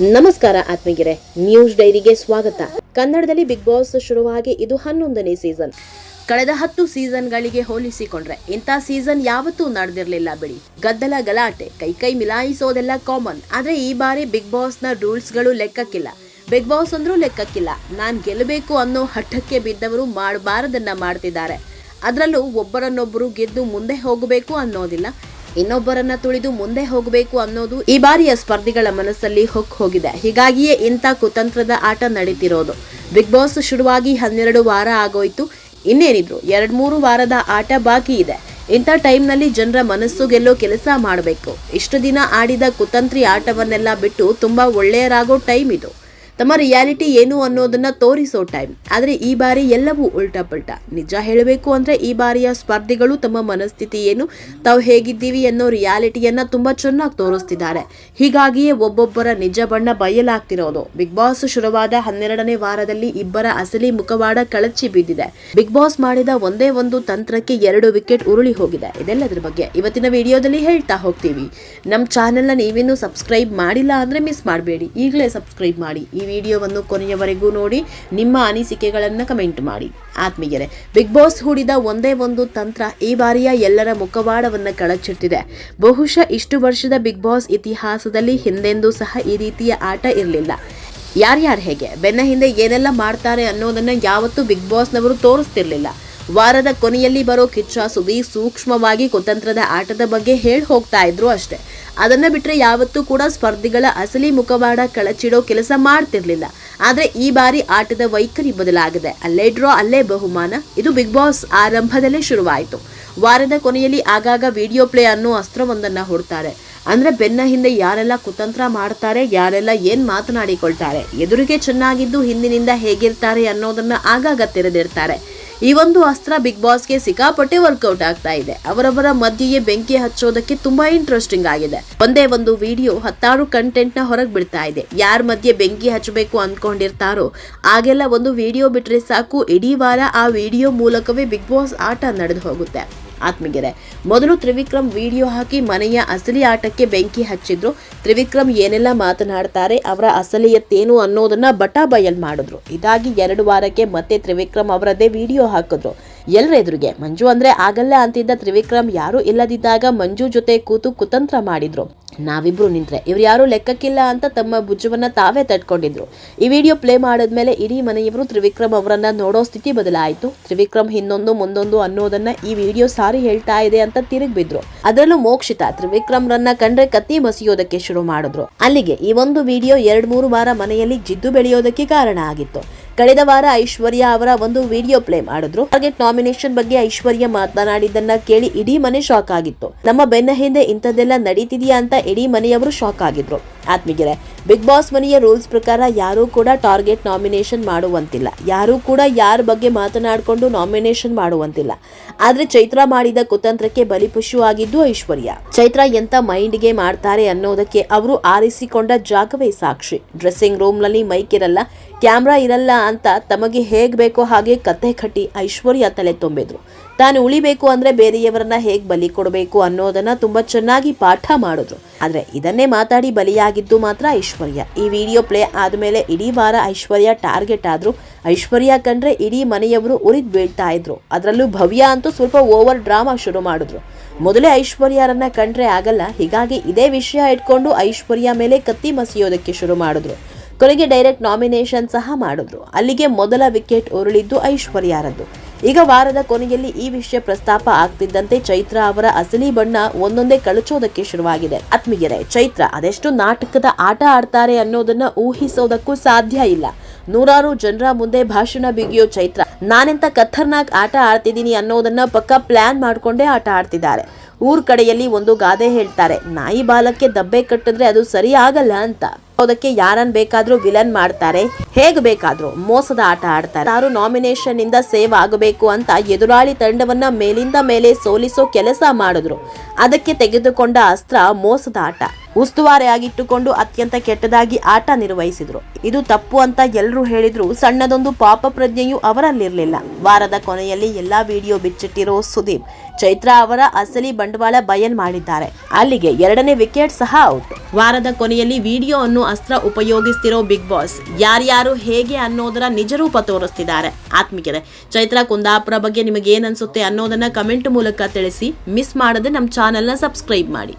ನಮಸ್ಕಾರ ಆತ್ಮಗಿರೆ ನ್ಯೂಸ್ ಡೈರಿಗೆ ಸ್ವಾಗತ. ಕನ್ನಡದಲ್ಲಿ ಬಿಗ್ ಬಾಸ್ ಶುರುವಾಗಿ ಇದು ಹನ್ನೊಂದನೇ ಸೀಸನ್. ಕಳೆದ ಹತ್ತು ಸೀಸನ್ಗಳಿಗೆ ಹೋಲಿಸಿಕೊಂಡ್ರೆ ಇಂಥ ಸೀಸನ್ ಯಾವತ್ತೂ ನಡೆದಿರಲಿಲ್ಲ ಬಿಡಿ. ಗದ್ದಲ, ಗಲಾಟೆ, ಕೈ ಕೈ ಮಿಲಾಯಿಸೋದೆಲ್ಲ ಕಾಮನ್. ಆದ್ರೆ ಈ ಬಾರಿ ಬಿಗ್ ಬಾಸ್ನ ರೂಲ್ಸ್ಗಳು ಲೆಕ್ಕಕ್ಕಿಲ್ಲ. ಬಿಗ್ ಬಾಸ್ ಅಂದ್ರೂ ಲೆಕ್ಕಕ್ಕಿಲ್ಲ. ನಾನ್ ಗೆಲ್ಲಬೇಕು ಅನ್ನೋ ಹಠಕ್ಕೆ ಬಿದ್ದವರು ಮಾಡಬಾರದನ್ನ ಮಾಡ್ತಿದ್ದಾರೆ. ಅದರಲ್ಲೂ ಒಬ್ಬರನ್ನೊಬ್ಬರು ಗೆದ್ದು ಮುಂದೆ ಹೋಗಬೇಕು ಅನ್ನೋದಿಲ್ಲ. ಇನ್ನೊಬ್ಬರನ್ನ ತುಳಿದು ಮುಂದೆ ಹೋಗಬೇಕು ಅನ್ನೋದು ಈ ಬಾರಿಯ ಸ್ಪರ್ಧಿಗಳ ಮನಸ್ಸಲ್ಲಿ ಹೊಕ್ ಹೋಗಿದೆ. ಹೀಗಾಗಿಯೇ ಇಂಥ ಕುತಂತ್ರದ ಆಟ ನಡೀತಿರೋದು. ಬಿಗ್ ಬಾಸ್ ಶುರುವಾಗಿ ಹನ್ನೆರಡು ವಾರ ಆಗೋಯ್ತು. ಇನ್ನೇನಿದ್ರು, ಎರಡ್ ಮೂರು ವಾರದ ಆಟ ಬಾಕಿ ಇದೆ. ಇಂಥ ಟೈಮ್ನಲ್ಲಿ ಜನರ ಮನಸ್ಸು ಗೆಲ್ಲೋ ಕೆಲಸ ಮಾಡಬೇಕು. ಇಷ್ಟು ದಿನ ಆಡಿದ ಕುತಂತ್ರಿ ಆಟವನ್ನೆಲ್ಲ ಬಿಟ್ಟು ತುಂಬಾ ಒಳ್ಳೆಯರಾಗೋ ಟೈಮ್ ಇದು. ತಮ್ಮ ರಿಯಾಲಿಟಿ ಏನು ಅನ್ನೋದನ್ನ ತೋರಿಸೋ ಟೈಮ್ ಆದ್ರೆ ಈ ಬಾರಿ ಎಲ್ಲವೂ ಉಲ್ಟಾ ಪಲ್ಟಾ. ನಿಜ ಹೇಳಬೇಕು ಅಂದ್ರೆ ಈ ಬಾರಿಯ ಸ್ಪರ್ಧಿಗಳು ತಮ್ಮ ಮನಸ್ಥಿತಿ ಏನು, ತಾವು ಹೇಗಿದ್ದೀವಿ ಅನ್ನೋ ರಿಯಾಲಿಟಿಯನ್ನ ತುಂಬಾ ಚೆನ್ನಾಗಿ ತೋರಿಸ್ತಿದ್ದಾರೆ. ಹೀಗಾಗಿಯೇ ಒಬ್ಬೊಬ್ಬರ ನಿಜ ಬಣ್ಣ ಬಯಲಾಗ್ತಿರೋದು. ಬಿಗ್ ಬಾಸ್ ಶುರುವಾದ ಹನ್ನೆರಡನೇ ವಾರದಲ್ಲಿ ಇಬ್ಬರ ಅಸಲಿ ಮುಖವಾಡ ಕಳಚಿ ಬಿದ್ದಿದೆ. ಬಿಗ್ ಬಾಸ್ ಮಾಡಿದ ಒಂದೇ ಒಂದು ತಂತ್ರಕ್ಕೆ ಎರಡು ವಿಕೆಟ್ ಉರುಳಿ ಹೋಗಿದೆ. ಇದೆಲ್ಲದರ ಬಗ್ಗೆ ಇವತ್ತಿನ ವಿಡಿಯೋದಲ್ಲಿ ಹೇಳ್ತಾ ಹೋಗ್ತೀವಿ. ನಮ್ಮ ಚಾನೆಲ್ನ ನೀವಿನ್ನೂ ಸಬ್ಸ್ಕ್ರೈಬ್ ಮಾಡಿಲ್ಲ ಅಂದ್ರೆ ಮಿಸ್ ಮಾಡಬೇಡಿ. ಈಗಲೇ ಸಬ್ಸ್ಕ್ರೈಬ್ ಮಾಡಿ. ಈ ವಿಡಿಯೋವನ್ನು ಕೊನೆಯವರೆಗೂ ನೋಡಿ, ನಿಮ್ಮ ಅನಿಸಿಕೆಗಳನ್ನು ಕಮೆಂಟ್ ಮಾಡಿ. ಆತ್ಮೀಯರೇ, ಬಿಗ್ ಬಾಸ್ ಹೂಡಿದ ಒಂದೇ ಒಂದು ತಂತ್ರ ಈ ಬಾರಿಯ ಎಲ್ಲರ ಮುಖವಾಡವನ್ನು ಕಳಚಿಟ್ಟಿದೆ. ಬಹುಶಃ ಇಷ್ಟು ವರ್ಷದ ಬಿಗ್ ಬಾಸ್ ಇತಿಹಾಸದಲ್ಲಿ ಹಿಂದೆಂದೂ ಸಹ ಈ ರೀತಿಯ ಆಟ ಇರಲಿಲ್ಲ. ಯಾರ್ಯಾರು ಹೇಗೆ, ಬೆನ್ನ ಹಿಂದೆ ಏನೆಲ್ಲ ಮಾಡ್ತಾರೆ ಅನ್ನೋದನ್ನು ಯಾವತ್ತೂ ಬಿಗ್ ಬಾಸ್ನವರು ತೋರಿಸ್ತಿರ್ಲಿಲ್ಲ. ವಾರದ ಕೊನೆಯಲ್ಲಿ ಬರೋ ಕಿಚ್ಚ ಸುದಿ ಸೂಕ್ಷ್ಮವಾಗಿ ಕುತಂತ್ರದ ಆಟದ ಬಗ್ಗೆ ಹೇಳಿ ಹೋಗ್ತಾ ಇದ್ರು ಅಷ್ಟೇ. ಅದನ್ನ ಬಿಟ್ರೆ ಯಾವತ್ತೂ ಕೂಡ ಸ್ಪರ್ಧಿಗಳ ಅಸಲಿ ಮುಖವಾಡ ಕಳಚಿಡೋ ಕೆಲಸ ಮಾಡ್ತಿರ್ಲಿಲ್ಲ. ಆದ್ರೆ ಈ ಬಾರಿ ಆಟದ ವೈಖರಿ ಬದಲಾಗಿದೆ. ಅಲ್ಲೇ ಡ್ರಾ, ಅಲ್ಲೇ ಬಹುಮಾನ. ಇದು ಬಿಗ್ ಬಾಸ್ ಆರಂಭದಲ್ಲೇ ಶುರುವಾಯಿತು. ವಾರದ ಕೊನೆಯಲ್ಲಿ ಆಗಾಗ ವಿಡಿಯೋ ಪ್ಲೇ ಅನ್ನೋ ಅಸ್ತ್ರವೊಂದನ್ನ ಹೊಡ್ತಾರೆ. ಅಂದ್ರೆ ಬೆನ್ನ ಹಿಂದೆ ಯಾರೆಲ್ಲ ಕುತಂತ್ರ ಮಾಡ್ತಾರೆ, ಯಾರೆಲ್ಲ ಏನ್ ಮಾತನಾಡಿಕೊಳ್ತಾರೆ, ಎದುರಿಗೆ ಚೆನ್ನಾಗಿದ್ದು ಹಿಂದಿನಿಂದ ಹೇಗಿರ್ತಾರೆ ಅನ್ನೋದನ್ನ ಆಗಾಗ ತೆರೆದಿರ್ತಾರೆ ಈ ಒಂದು ಅಸ್ತ್ರ ಬಿಗ್ ಬಾಸ್ಗೆ ಸಿಕ್ಕಾಪಟ್ಟೆ ವರ್ಕೌಟ್ ಆಗ್ತಾ ಇದೆ. ಅವರವರ ಮಧ್ಯೆಯೇ ಬೆಂಕಿ ಹಚ್ಚೋದಕ್ಕೆ ತುಂಬಾ ಇಂಟ್ರೆಸ್ಟಿಂಗ್ ಆಗಿದೆ. ಒಂದೇ ಒಂದು ವಿಡಿಯೋ ಹತ್ತಾರು ಕಂಟೆಂಟ್ನ ಹೊರಗೆ ಬಿಡ್ತಾ ಇದೆ. ಯಾರ ಮಧ್ಯೆ ಬೆಂಕಿ ಹಚ್ಚಬೇಕು ಅನ್ಕೊಂಡಿರ್ತಾರೋ ಆಗೆಲ್ಲ ಒಂದು ವಿಡಿಯೋ ಬಿಟ್ರೆ ಸಾಕು. ಇಡೀ ವಾರ ಆ ವಿಡಿಯೋ ಮೂಲಕವೇ ಬಿಗ್ ಬಾಸ್ ಆಟ ನಡೆದು ಹೋಗುತ್ತೆ. ಆತ್ಮೀಗೆರೆ ಮೊದಲು ತ್ರಿವಿಕ್ರಮ್ ವಿಡಿಯೋ ಹಾಕಿ ಮನೆಯ ಅಸಲಿ ಆಟಕ್ಕೆ ಬೆಂಕಿ ಹಚ್ಚಿದ್ರು. ತ್ರಿವಿಕ್ರಮ್ ಏನೆಲ್ಲ ಮಾತನಾಡ್ತಾರೆ, ಅವರ ಅಸಲಿಯತ್ತೇನು ಅನ್ನೋದನ್ನ ಬಟಾ ಬಯಲ್ ಮಾಡಿದ್ರು. ಇದಾಗಿ ಎರಡು ವಾರಕ್ಕೆ ಮತ್ತೆ ತ್ರಿವಿಕ್ರಮ್ ಅವರದೇ ವಿಡಿಯೋ ಹಾಕಿದ್ರು. ಎಲ್ಲರ ಎದುರಿಗೆ. ಮಂಜು ಅಂದ್ರೆ ಆಗಲ್ಲ ಅಂತಿದ್ದ ತ್ರಿವಿಕ್ರಮ್ ಯಾರು ಇಲ್ಲದಿದ್ದಾಗ ಮಂಜು ಜೊತೆ ಕೂತು ಕುತಂತ್ರ ಮಾಡಿದ್ರು. ನಾವಿಬ್ರು ನಿಂತ್ರೆ. ಇವ್ರು ಯಾರು ಲೆಕ್ಕಕ್ಕಿಲ್ಲ ಅಂತ ತಮ್ಮ ಭುಜವನ್ನ ತಾವೇ ತಟ್ಕೊಂಡಿದ್ರು. ಈ ವಿಡಿಯೋ ಪ್ಲೇ ಮಾಡಿದ್ಮೇಲೆ ಇಡೀ ಮನೆಯವರು ತ್ರಿವಿಕ್ರಮ್ ಅವರನ್ನ ನೋಡೋ ಸ್ಥಿತಿ ಬದಲಾಯಿತು. ತ್ರಿವಿಕ್ರಮ್ ಹಿಂದೊಂದು ಮುಂದೊಂದು ಅನ್ನೋದನ್ನ ಈ ವಿಡಿಯೋ ಸಾರಿ ಹೇಳ್ತಾ ಇದೆ ಅಂತ ತಿರುಗಿ ಬಿದ್ರು. ಅದರಲ್ಲೂ ಮೋಕ್ಷಿತ ತ್ರಿವಿಕ್ರಮ್ ರನ್ನ ಕಂಡ್ರೆ ಕತ್ತಿ ಮಸಿಯೋದಕ್ಕೆ ಶುರು ಮಾಡಿದ್ರು. ಅಲ್ಲಿಗೆ ಈ ಒಂದು ವಿಡಿಯೋ ಎರಡ್ ಮೂರು ವಾರ ಮನೆಯಲ್ಲಿ ಜಿದ್ದು ಬೆಳೆಯೋದಕ್ಕೆ ಕಾರಣ ಆಗಿತ್ತು. ಕಳೆದ ವಾರ ಐಶ್ವರ್ಯ ಅವರ ಒಂದು ವಿಡಿಯೋ ಪ್ಲೇ ಮಾಡಿದ್ರು. ಟಾರ್ಗೆಟ್ ನಾಮಿನೇಷನ್ ಬಗ್ಗೆ ಐಶ್ವರ್ಯ ಮಾತನಾಡಿದ್ದನ್ನ ಕೇಳಿ ಇಡೀ ಮನೆ ಶಾಕ್ ಆಗಿತ್ತು. ನಮ್ಮ ಬೆನ್ನ ಹಿಂದೆ ಇಂಥದ್ದೆಲ್ಲ ನಡೀತಿದೆಯಾ ಅಂತ ಇಡೀ ಮನೆಯವರು ಶಾಕ್ ಆಗಿದ್ರು. ಆತ್ಮೀಗೆರೆ ಬಿಗ್ ಬಾಸ್ ಮನೆಯ ರೂಲ್ಸ್ ಪ್ರಕಾರ ಯಾರೂ ಕೂಡ ಟಾರ್ಗೆಟ್ ನಾಮಿನೇಷನ್ ಮಾಡುವಂತಿಲ್ಲ. ಯಾರೂ ಕೂಡ ಯಾರ ಬಗ್ಗೆ ಮಾತನಾಡಿಕೊಂಡು ನಾಮಿನೇಷನ್ ಮಾಡುವಂತಿಲ್ಲ. ಆದ್ರೆ ಚೈತ್ರ ಮಾಡಿದ ಕುತಂತ್ರಕ್ಕೆ ಬಲಿಪಶು ಆಗಿದ್ದು ಐಶ್ವರ್ಯ. ಚೈತ್ರ ಎಂತ ಮೈಂಡ್ಗೆ ಮಾಡ್ತಾರೆ ಅನ್ನೋದಕ್ಕೆ ಅವರು ಆರಿಸಿಕೊಂಡ ಜಾಗವೇ ಸಾಕ್ಷಿ. ಡ್ರೆಸ್ಸಿಂಗ್ ರೂಮ್ನಲ್ಲಿ ಮೈಕ್ ಇರಲ್ಲ ಕ್ಯಾಮ್ರಾ ಇರಲ್ಲ ಅಂತ ತಮಗೆ ಹೇಗ್ ಬೇಕೋ ಹಾಗೆ ಕತೆ ಕಟ್ಟಿ ಐಶ್ವರ್ಯ ತಲೆ ತುಂಬಿದ್ರು. ತಾನು ಉಳಿಬೇಕು ಅಂದ್ರೆ ಬೇರೆಯವರನ್ನ ಹೇಗ್ ಬಲಿ ಕೊಡಬೇಕು ಅನ್ನೋದನ್ನ ತುಂಬಾ ಚೆನ್ನಾಗಿ ಪಾಠ ಮಾಡಿದ್ರು. ಆದ್ರೆ ಇದನ್ನೇ ಮಾತಾಡಿ ಬಲಿಯಾಗಿದ್ದು ಮಾತ್ರ ಐಶ್ವರ್ಯ. ಈ ವಿಡಿಯೋ ಪ್ಲೇ ಆದ್ಮೇಲೆ ಇಡೀ ವಾರ ಐಶ್ವರ್ಯ ಟಾರ್ಗೆಟ್ ಆದ್ರು. ಐಶ್ವರ್ಯ ಕಂಡ್ರೆ ಇಡೀ ಮನೆಯವರು ಉರಿದ್ ಬೀಳ್ತಾ ಇದ್ರು. ಅದರಲ್ಲೂ ಭವ್ಯ ಅಂತೂ ಸ್ವಲ್ಪ ಓವರ್ ಡ್ರಾಮಾ ಶುರು ಮಾಡಿದ್ರು. ಮೊದಲೇ ಐಶ್ವರ್ಯರನ್ನ ಕಂಡ್ರೆ ಆಗಲ್ಲ, ಹೀಗಾಗಿ ಇದೇ ವಿಷಯ ಇಟ್ಕೊಂಡು ಐಶ್ವರ್ಯ ಮೇಲೆ ಕತ್ತಿ ಮಸಿಯೋದಕ್ಕೆ ಶುರು ಮಾಡಿದ್ರು. ಕೊನೆಗೆ ಡೈರೆಕ್ಟ್ ನಾಮಿನೇಷನ್ ಸಹ ಮಾಡಿದ್ರು. ಅಲ್ಲಿಗೆ ಮೊದಲ ವಿಕೆಟ್ ಉರುಳಿದ್ದು ಐಶ್ವರ್ಯರದ್ದು. ಈಗ ವಾರದ ಕೊನೆಯಲ್ಲಿ ಈ ವಿಷಯ ಪ್ರಸ್ತಾಪ ಆಗ್ತಿದ್ದಂತೆ ಚೈತ್ರ ಅವರ ಅಸಲಿ ಬಣ್ಣ ಒಂದೊಂದೇ ಕಳಚೋದಕ್ಕೆ ಶುರುವಾಗಿದೆ. ಆತ್ಮೀಯರೇ, ಚೈತ್ರ ಅದೆಷ್ಟು ನಾಟಕದ ಆಟ ಆಡ್ತಾರೆ ಅನ್ನೋದನ್ನ ಊಹಿಸೋದಕ್ಕೂ ಸಾಧ್ಯ ಇಲ್ಲ. ನೂರಾರು ಜನರ ಮುಂದೆ ಭಾಷಣ ಬಿಗಿಯೋ ಚೈತ್ರ, ನಾನೆಂತ ಖತರ್ನಾಕ್ ಆಟ ಆಡ್ತಿದ್ದೀನಿ ಅನ್ನೋದನ್ನ ಪಕ್ಕ ಪ್ಲಾನ್ ಮಾಡ್ಕೊಂಡೇ ಆಟ ಆಡ್ತಿದ್ದಾರೆ. ಊರ್ ಕಡೆಯಲ್ಲಿ ಒಂದು ಗಾದೆ ಹೇಳ್ತಾರೆ, ನಾಯಿ ಬಾಲಕ್ಕೆ ದಬ್ಬೆ ಕಟ್ಟಿದ್ರೆ ಅದು ಸರಿ ಆಗಲ್ಲ ಅಂತ. ಅದಕ್ಕೆ ಯಾರನ್ ಬೇಕಾದ್ರೂ ವಿಲನ್ ಮಾಡ್ತಾರೆ, ಹೇಗ್ ಬೇಕಾದ್ರೂ ಮೋಸದ ಆಟ ಆಡ್ತಾರೆ. ಯಾರು ನಾಮಿನೇಷನ್ ಇಂದ ಸೇವ್ ಆಗಬೇಕು ಅಂತ ಎದುರಾಳಿ ತಂಡವನ್ನ ಮೇಲಿಂದ ಮೇಲೆ ಸೋಲಿಸೋ ಕೆಲಸ ಮಾಡಿದ್ರು. ಅದಕ್ಕೆ ತೆಗೆದುಕೊಂಡ ಅಸ್ತ್ರ ಮೋಸದ ಆಟ. ಉಸ್ತುವಾರಿಯಾಗಿಟ್ಟುಕೊಂಡು ಅತ್ಯಂತ ಕೆಟ್ಟದಾಗಿ ಆಟ ನಿರ್ವಹಿಸಿದ್ರು. ಇದು ತಪ್ಪು ಅಂತ ಎಲ್ಲರೂ ಹೇಳಿದ್ರು ಸಣ್ಣದೊಂದು ಪಾಪ ಪ್ರಜ್ಞೆಯು ಅವರಲ್ಲಿರಲಿಲ್ಲ. ವಾರದ ಕೊನೆಯಲ್ಲಿ ಎಲ್ಲಾ ವಿಡಿಯೋ ಬಿಚ್ಚಿಟ್ಟಿರೋ ಸುದೀಪ್, ಚೈತ್ರಾ ಅವರ ಅಸಲಿ ಬಂಡವಾಳ ಬಯಲ್ ಮಾಡಿದ್ದಾರೆ. ಅಲ್ಲಿಗೆ ಎರಡನೇ ವಿಕೆಟ್ ಸಹ ಔಟ್. ವಾರದ ಕೊನೆಯಲ್ಲಿ ವಿಡಿಯೋ ಅನ್ನು ಅಸ್ತ್ರ ಉಪಯೋಗಿಸ್ತಿರೋ ಬಿಗ್ ಬಾಸ್ ಯಾರ್ಯಾರು ಹೇಗೆ ಅನ್ನೋದರ ನಿಜ ರೂಪ ತೋರಿಸ್ತಿದ್ದಾರೆ. ಆತ್ಮಿಕರೆ, ಚೈತ್ರಾ ಕುಂದಾಪುರ ಬಗ್ಗೆ ನಿಮಗೆ ಏನನ್ಸುತ್ತೆ ಅನ್ನೋದನ್ನ ಕಮೆಂಟ್ ಮೂಲಕ ತಿಳಿಸಿ, ಮಿಸ್ ಮಾಡದೆ ನಮ್ಮ ಚಾನೆಲ್ನ ಸಬ್ಸ್ಕ್ರೈಬ್ ಮಾಡಿ.